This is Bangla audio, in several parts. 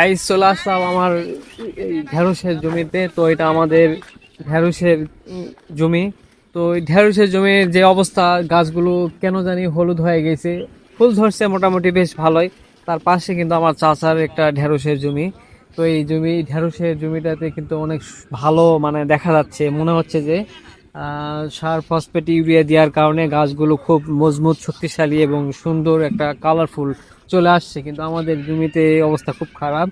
গাইস চলে আসলাম আমার এই ঢেঁড়সের জমিতে। তো এটা আমাদের ঢেঁড়সের জমি। তো এই ঢেঁড়সের জমির যে অবস্থা, গাছগুলো কেন জানি হলুদ হয়ে গেছে। ফুল ধরছে মোটামুটি বেশ ভালোই। তার পাশে কিন্তু আমার চাচার একটা ঢেঁড়সের জমি। তো এই জমি, ঢেঁড়সের জমিটাতে কিন্তু অনেক ভালো মানে দেখা যাচ্ছে। মনে হচ্ছে যে সার, ফসফেট, ইউরিয়া দেওয়ার কারণে গাছগুলো খুব মজবুত, শক্তিশালী এবং সুন্দর একটা কালারফুল চলে আসছে। কিন্তু আমাদের জমিতে অবস্থা খুব খারাপ।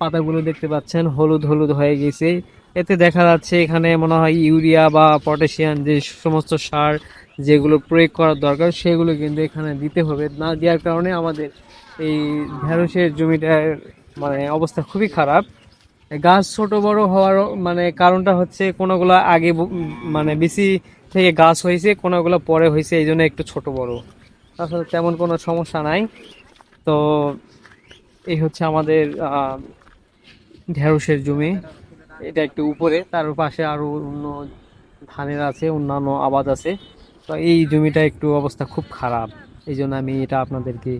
পাতাগুলো দেখতে পাচ্ছেন, হলুদ হলুদ হয়ে গেছে। এতে দেখা যাচ্ছে এখানে মনে হয় ইউরিয়া বা পটাশিয়াম যে সমস্ত সার যেগুলো প্রয়োগ করার দরকার, সেগুলো কিন্তু এখানে দিতে হবে। না দেওয়ার কারণে আমাদের এই ঢেঁড়সের জমিটার মানে অবস্থা খুবই খারাপ। গাছ ছোট বড় হওয়ার মানে কারণটা হচ্ছে কোনোগুলো আগে মানে বেশি থেকে গাছ হয়েছে, কোনোগুলো পরে হয়েছে, এই জন্য একটু ছোট বড়। তাছাড়া তেমন কোনো সমস্যা নাই। তো এই হচ্ছে আমাদের ঢেঁড়সের জমি। এটা একটু উপরে, তার পাশে আরও অন্য ধানের আছে, অন্যান্য আবাদ আছে। তো এই জমিটা একটু অবস্থা খুব খারাপ। এই জন্য আমি এটা আপনাদেরকে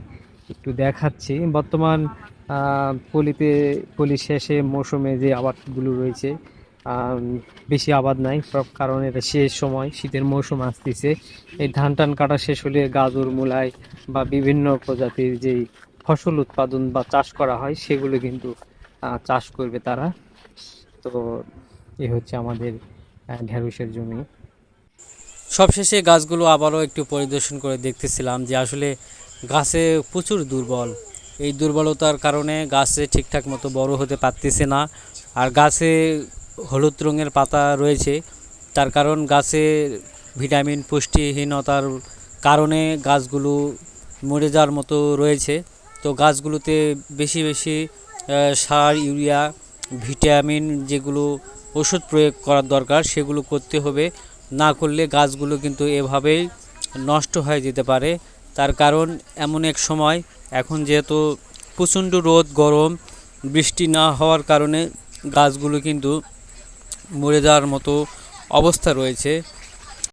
একটু দেখাচ্ছি। বর্তমান পলিতে পলি শেষে মৌসুমে যে আবাদগুলো রয়েছে বেশি আবাদ নাই, সব- কারণ এটা শেষ সময়, শীতের মৌসুম আসতেছে। এই ধান টান কাটা শেষ হলে গাজর, মূলাই বা বিভিন্ন প্রজাতির যেই ফসল উৎপাদন বা চাষ করা হয়, সেগুলো কিন্তু চাষ করবে তারা। তো এ হচ্ছে আমাদের ঢেঁড়সের জমি। সবশেষে গাছগুলো আবারও একটু পরিদর্শন করে দেখতেছিলাম যে আসলে গাছে প্রচুর দুর্বল এই দুর্বলতার কারণে গাছে ঠিকঠাক মতো বড় হতে পারতেছে না। আর গাছে হলুদ রঙের পাতা রয়েছে। তার কারণ গাছে ভিটামিন পুষ্টিহীনতার কারণে গাছগুলো মরে যাওয়ার মতো রয়েছে। তো গাছগুলোতে বেশি বেশি সার, ইউরিয়া, ভিটামিন যেগুলো ওষুধ প্রয়োগ করার দরকার সেগুলো করতে হবে। না করলে গাছগুলো কিন্তু এভাবেই নষ্ট হয়ে যেতে পারে। তার কারণ এমন এক সময়, এখন যেহেতু প্রচণ্ড রোদ, গরম, বৃষ্টি না হওয়ার কারণে গাছগুলো কিন্তু মরে যাওয়ার মতো অবস্থা রয়েছে।